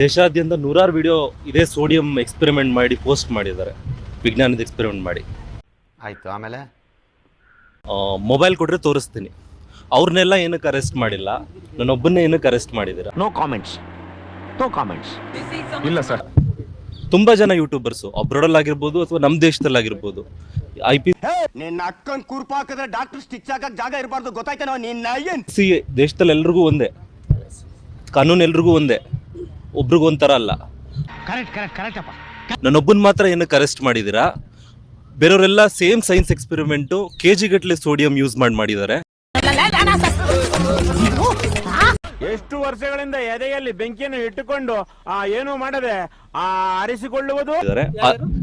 ದೇಶಾದ್ಯಂತ ನೂರಾರು ವಿಡಿಯೋ ಇದೇ ಸೋಡಿಯಂ ಎಕ್ಸ್ಪೆರಿಮೆಂಟ್ ಮಾಡಿ ಪೋಸ್ಟ್ ಮಾಡಿದ್ದಾರೆ. ವಿಜ್ಞಾನದ ಎಕ್ಸ್ಪೆರಿಮೆಂಟ್ ಮಾಡಿ. ಆಯಿತು ಆಮೇಲೆ? ಮೊಬೈಲ್ ಕೊಟ್ಟರೆ ತೋರಿಸ್ತೀನಿ. ಅವ್ರನ್ನೆಲ್ಲ ಏನಕ್ಕೆ ಅರೆಸ್ಟ್ ಮಾಡಿಲ್ಲ? ನನ್ನೊಬ್ಬನ್ನೇ ಏನಕ್ಕೆ ಅರೆಸ್ಟ್ ಮಾಡಿದ್ದೀರಾ? ನೋ ಕಾಮೆಂಟ್ಸ್ ನೋ ಕಾಮೆಂಟ್ಸ್ ಇಲ್ಲ ಸರ್ ತುಂಬ ಜನ ಯೂಟ್ಯೂಬರ್ಸು ಅಬ್ರಾಡಲ್ಲಿ ಆಗಿರ್ಬೋದು ಅಥವಾ ನಮ್ಮ ದೇಶದಲ್ಲಾಗಿರ್ಬೋದು. ಐ ಪಿ ನಿನ್ನ ಅಕ್ಕನ್ ಕುರ್ಪ ಹಾಕಿದ್ರೆ ಡಾಕ್ಟರ್ ಸ್ಟಿಚ್ ಹಾಕಕ್ ಜಾಗ ಇರಬಾರ್ದು ಗೊತ್ತಾಯ್ತೇನೋ ನಿನ್ನ ಏನ್? ಸಿ ದೇಶದಲ್ಲಿ ಎಲ್ರಿಗೂ ಒಂದೇ. ಕಾನೂನು ಎಲ್ರಿಗೂ ಒಂದೇ. ಒಬ್ರಿಗೂ ಒಂಥರ ಅಲ್ಲ. ಕರೆಕ್ಟ್ ಕರೆಕ್ಟ್ ಕರೆಕ್ಟ್ ಅಪ್ಪ. ನನ್ನೊಬ್ಬನ್ ಮಾತ್ರ ಏನಕ್ಕೆ ಅರೆಸ್ಟ್ ಮಾಡಿದ್ದೀರಾ ಬೇರೆಯವರೆಲ್ಲ same science experiment K G ಗಟ್ಟಲೆ ಸೋಡಿಯಂ ಯೂಸ್ ಮಾಡಿ ಮಾಡಿದ್ದಾರೆ. ಎಷ್ಟು ವರ್ಷಗಳಿಂದ ಎದೆಯಲ್ಲಿ ಬೆಂಕಿಯನ್ನು ಇಟ್ಟುಕೊಂಡು ಆ ಏನು ಮಾಡದೆ ಆ ಆರಿಸಿಕೊಳ್ಳುವುದು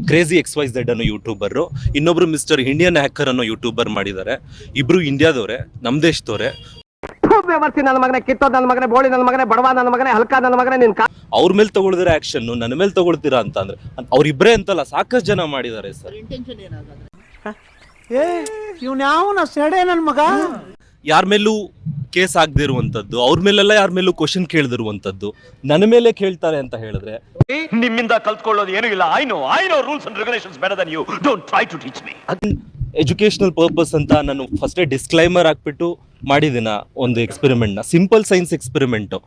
ಕ್ರೇಜಿ ಎಕ್ಸ್ ವೈ ಝೆಡ್ ಅನ್ನೋ ಯೂಟ್ಯೂಬರ್ ಇನ್ನೊಬ್ರು ಮಿಸ್ಟರ್ ಇಂಡಿಯನ್ ಹ್ಯಾಕರ್ ಅನ್ನೋ ಯೂಟ್ಯೂಬರ್ ಮಾಡಿದ್ದಾರೆ. ಇಬ್ರು ಇಂಡಿಯಾದವ್ರೆ ನಮ್ ದೇಶದವ್ರೆ. ವ್ಯವಸ್ಥೆ ನನ್ನ ಮಗನೇ ಕಿತ್ತೋದ್ ನನ್ನ ಮಗನೇ ಬೋಳಿ ನನ್ನ ಮಗನೇ ಬಡವ ನನ್ನ ಮಗನೇ ಹಲ್ಕ ನನ್ನ ಮಗನೇ ನಿನ್ ಅವ್ರ ಮೇಲೆ ತಗೊಳ್ದಿರ ಆಕ್ಷನ್ ನನ್ನ ಮೇಲೆ ತಗೊಳ್ತೀರಾ ಅಂತ ಅಂದ್ರೆ ಅವ್ರಿಬ್ರೇ ಅಂತಲ್ಲ ಸಾಕಷ್ಟು ಜನ ಮಾಡಿದ್ದಾರೆ ಸರ್. ಇವ್ನ ಯಾವನ ಸೆಡೆ ನನ್ ಮಗ? ಯಾರ ಮೇಲೂ ಕೇಸ್ ಆಗದೇ ಇರುವಂತದ್ದು ಅವ್ರ ಮೇಲೆಲ್ಲ ಯಾರ ಮೇಲೂ ಕ್ವಶನ್ ಕೇಳ್ದಿರುವಂತದ್ದು ನನ್ನ ಮೇಲೆ ಕೇಳ್ತಾರೆ ಅಂತ ಹೇಳಿದ್ರೆ ನಿಮ್ಮಿಂದ ಕಲ್ತ್ಕೊಳ್ಳೋದು ಏನು ಇಲ್ಲ. I know I know rules and regulations better than you don't try to teach me educational purpose ಅಂತ ನಾನು ಫಸ್ಟೇ ಡಿಸ್ಕ್ಲೈಮರ್ ಹಾಕ್ಬಿಟ್ಟು ಮಾಡಿದ್ದೀನ ಒಂದು ಎಕ್ಸ್ಪೆರಿಮೆಂಟ್ನ ಸಿಂಪಲ್ ಸೈನ್ಸ್ ಎಕ್ಸ್ಪೆರಿಮೆಂಟು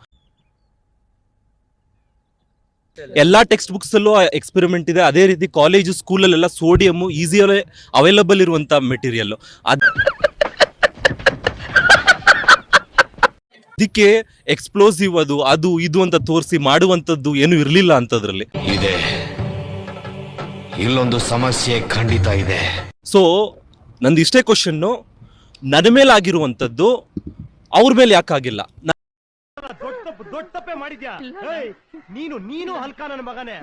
ಎಲ್ಲ ಟೆಕ್ಸ್ಟ್ ಬುಕ್ಸ್ ಅಲ್ಲೂ ಎಕ್ಸ್ಪೆರಿಮೆಂಟ್ ಇದೆ. ಅದೇ ರೀತಿ ಕಾಲೇಜು ಸ್ಕೂಲಲ್ಲೆಲ್ಲ ಸೋಡಿಯಂ ಈಸಿಯಲ್ಲೇ ಅವೈಲಬಲ್ ಇರುವಂತ ಮೆಟೀರಿಯಲ್ ಅದಕ್ಕೆ ಎಕ್ಸ್ಪ್ಲೋಸಿವ್ ಅದು ಅದು, ಇದು ಅಂತ ತೋರಿಸಿ ಮಾಡುವಂಥದ್ದು ಏನು ಇರಲಿಲ್ಲ ಅಂತದ್ರಲ್ಲಿ. ಇದೆ. ಇಲ್ಲೊಂದು ಸಮಸ್ಯೆ ಖಂಡಿತ ಇದೆ. ಸೊ ನಂದು ಇಷ್ಟೇ ಕ್ವಶನ್ನು ನನ್ನ ಮೇಲೆ ಆಗಿರುವಂಥದ್ದು ಅವ್ರ ಮೇಲೆ ಯಾಕಾಗಿಲ್ಲ ದೊಡ್ಡ ದೊಡ್ಡ ತಪ್ಪೆ ಮಾಡಿದ್ಯಾ? ನೀನು ನೀನು ಹಲ್ಕ ನನ್ನ ಮಗನೇ.